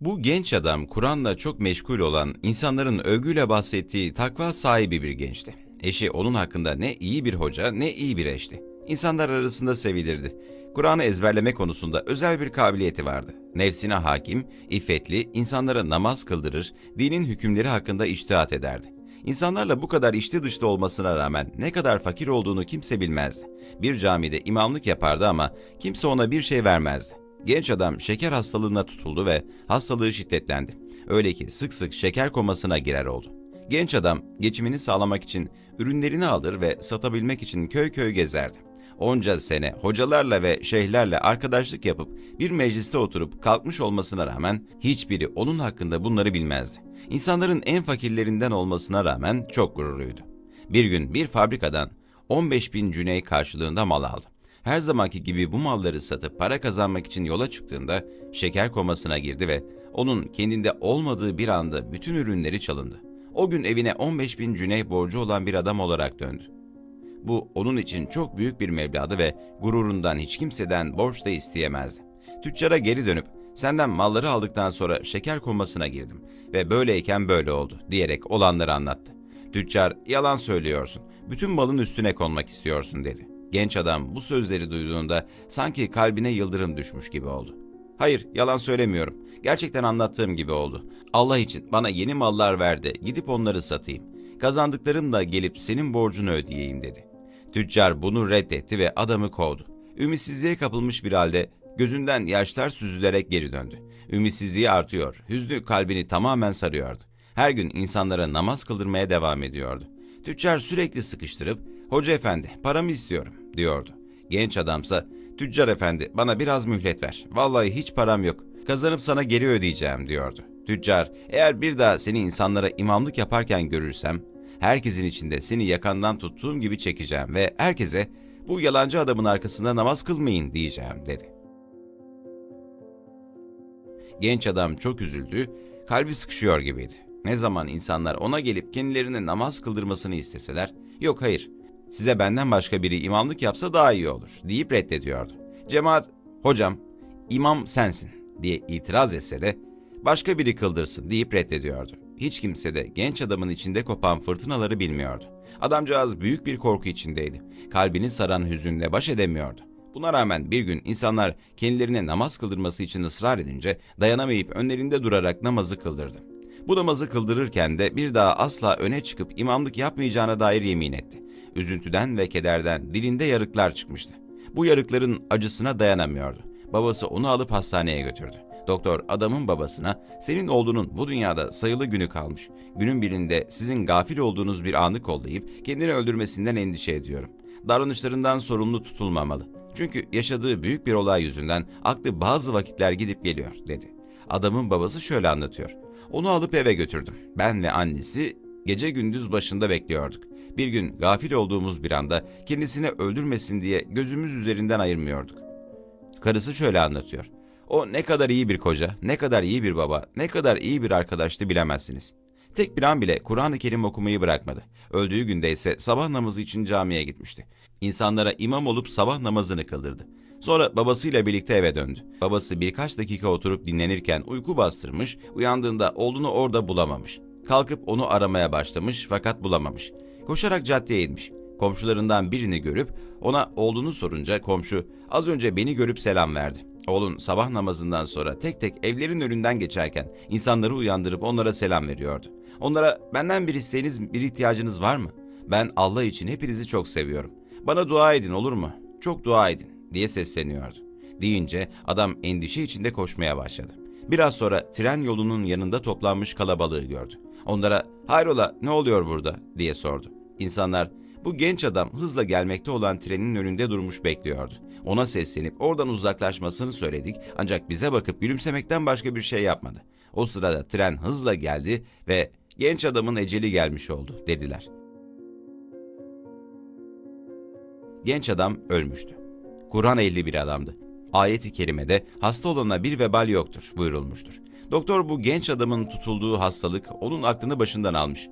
Bu genç adam Kur'an'la çok meşgul olan, insanların övgüyle bahsettiği takva sahibi bir gençti. Eşi onun hakkında ne iyi bir hoca ne iyi bir eşti. İnsanlar arasında sevilirdi. Kur'an'ı ezberleme konusunda özel bir kabiliyeti vardı. Nefsine hakim, iffetli, insanlara namaz kıldırır, dinin hükümleri hakkında içtihat ederdi. İnsanlarla bu kadar içli dışlı olmasına rağmen ne kadar fakir olduğunu kimse bilmezdi. Bir camide imamlık yapardı ama kimse ona bir şey vermezdi. Genç adam şeker hastalığına tutuldu ve hastalığı şiddetlendi. Öyle ki sık sık şeker komasına girer oldu. Genç adam geçimini sağlamak için ürünlerini alır ve satabilmek için köy köy gezerdi. Onca sene hocalarla ve şeyhlerle arkadaşlık yapıp bir mecliste oturup kalkmış olmasına rağmen hiçbiri onun hakkında bunları bilmezdi. İnsanların en fakirlerinden olmasına rağmen çok gururluydu. Bir gün bir fabrikadan 15 bin cüney karşılığında mal aldı. Her zamanki gibi bu malları satıp para kazanmak için yola çıktığında şeker komasına girdi ve onun kendinde olmadığı bir anda bütün ürünleri çalındı. O gün evine 15 bin cüney borcu olan bir adam olarak döndü. Bu onun için çok büyük bir meblağdı ve gururundan hiç kimseden borç da isteyemezdi. Tüccara geri dönüp senden malları aldıktan sonra şeker komasına girdim ve böyleyken böyle oldu diyerek olanları anlattı. Tüccar yalan söylüyorsun, bütün malın üstüne konmak istiyorsun dedi. Genç adam bu sözleri duyduğunda sanki kalbine yıldırım düşmüş gibi oldu. Hayır, yalan söylemiyorum. Gerçekten anlattığım gibi oldu. Allah için bana yeni mallar verdi, gidip onları satayım. Kazandıklarımla gelip senin borcunu ödeyeyim dedi. Tüccar bunu reddetti ve adamı kovdu. Ümitsizliğe kapılmış bir halde gözünden yaşlar süzülerek geri döndü. Ümitsizliği artıyor, hüznü kalbini tamamen sarıyordu. Her gün insanlara namaz kıldırmaya devam ediyordu. Tüccar sürekli sıkıştırıp, Hoca efendi paramı istiyorum diyordu. Genç adamsa, Tüccar efendi bana biraz mühlet ver. Vallahi hiç param yok. Kazanıp sana geri ödeyeceğim diyordu. Tüccar, eğer bir daha seni insanlara imamlık yaparken görürsem, herkesin içinde seni yakandan tuttuğum gibi çekeceğim ve herkese bu yalancı adamın arkasında namaz kılmayın diyeceğim dedi. Genç adam çok üzüldü, kalbi sıkışıyor gibiydi. Ne zaman insanlar ona gelip kendilerine namaz kıldırmasını isteseler, yok hayır, size benden başka biri imamlık yapsa daha iyi olur deyip reddediyordu. Cemaat, hocam, imam sensin diye itiraz etse de başka biri kıldırsın deyip reddediyordu. Hiç kimse de genç adamın içinde kopan fırtınaları bilmiyordu. Adamcağız büyük bir korku içindeydi. Kalbini saran hüzünle baş edemiyordu. Buna rağmen bir gün insanlar kendilerine namaz kıldırması için ısrar edince dayanamayıp önlerinde durarak namazı kıldırdı. Bu namazı kıldırırken de bir daha asla öne çıkıp imamlık yapmayacağına dair yemin etti. Üzüntüden ve kederden dilinde yarıklar çıkmıştı. Bu yarıkların acısına dayanamıyordu. Babası onu alıp hastaneye götürdü. Doktor adamın babasına senin oğlunun bu dünyada sayılı günü kalmış. Günün birinde sizin gafil olduğunuz bir anı kollayıp kendini öldürmesinden endişe ediyorum. Davranışlarından sorumlu tutulmamalı. Çünkü yaşadığı büyük bir olay yüzünden aklı bazı vakitler gidip geliyor dedi. Adamın babası şöyle anlatıyor. Onu alıp eve götürdüm. Ben ve annesi gece gündüz başında bekliyorduk. Bir gün gafil olduğumuz bir anda kendisini öldürmesin diye gözümüz üzerinden ayırmıyorduk. Karısı şöyle anlatıyor. O ne kadar iyi bir koca, ne kadar iyi bir baba, ne kadar iyi bir arkadaştı bilemezsiniz. Tek bir an bile Kur'an-ı Kerim okumayı bırakmadı. Öldüğü günde ise sabah namazı için camiye gitmişti. İnsanlara imam olup sabah namazını kıldırdı. Sonra babasıyla birlikte eve döndü. Babası birkaç dakika oturup dinlenirken uyku bastırmış, uyandığında oğlunu orada bulamamış. Kalkıp onu aramaya başlamış fakat bulamamış. Koşarak caddeye inmiş. Komşularından birini görüp ona oğlunu sorunca komşu az önce beni görüp selam verdi. Oğlun sabah namazından sonra tek tek evlerin önünden geçerken insanları uyandırıp onlara selam veriyordu. Onlara benden bir isteğiniz, bir ihtiyacınız var mı? Ben Allah için hepinizi çok seviyorum. Bana dua edin olur mu? Çok dua edin diye sesleniyordu. Deyince adam endişe içinde koşmaya başladı. Biraz sonra tren yolunun yanında toplanmış kalabalığı gördü. Onlara hayrola ne oluyor burada diye sordu. İnsanlar bu genç adam hızla gelmekte olan trenin önünde durmuş bekliyordu. Ona seslenip oradan uzaklaşmasını söyledik ancak bize bakıp gülümsemekten başka bir şey yapmadı. O sırada tren hızla geldi ve genç adamın eceli gelmiş oldu dediler. Genç adam ölmüştü. Kur'an ehli bir adamdı. Ayet-i kerimede hasta olana bir vebal yoktur buyurulmuştur. Doktor bu genç adamın tutulduğu hastalık onun aklını başından almış.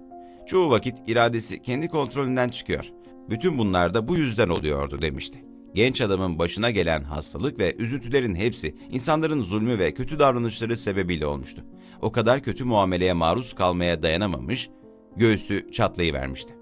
Çoğu vakit iradesi kendi kontrolünden çıkıyor. Bütün bunlar da bu yüzden oluyordu demişti. Genç adamın başına gelen hastalık ve üzüntülerin hepsi insanların zulmü ve kötü davranışları sebebiyle olmuştu. O kadar kötü muameleye maruz kalmaya dayanamamış, göğsü çatlayıvermişti.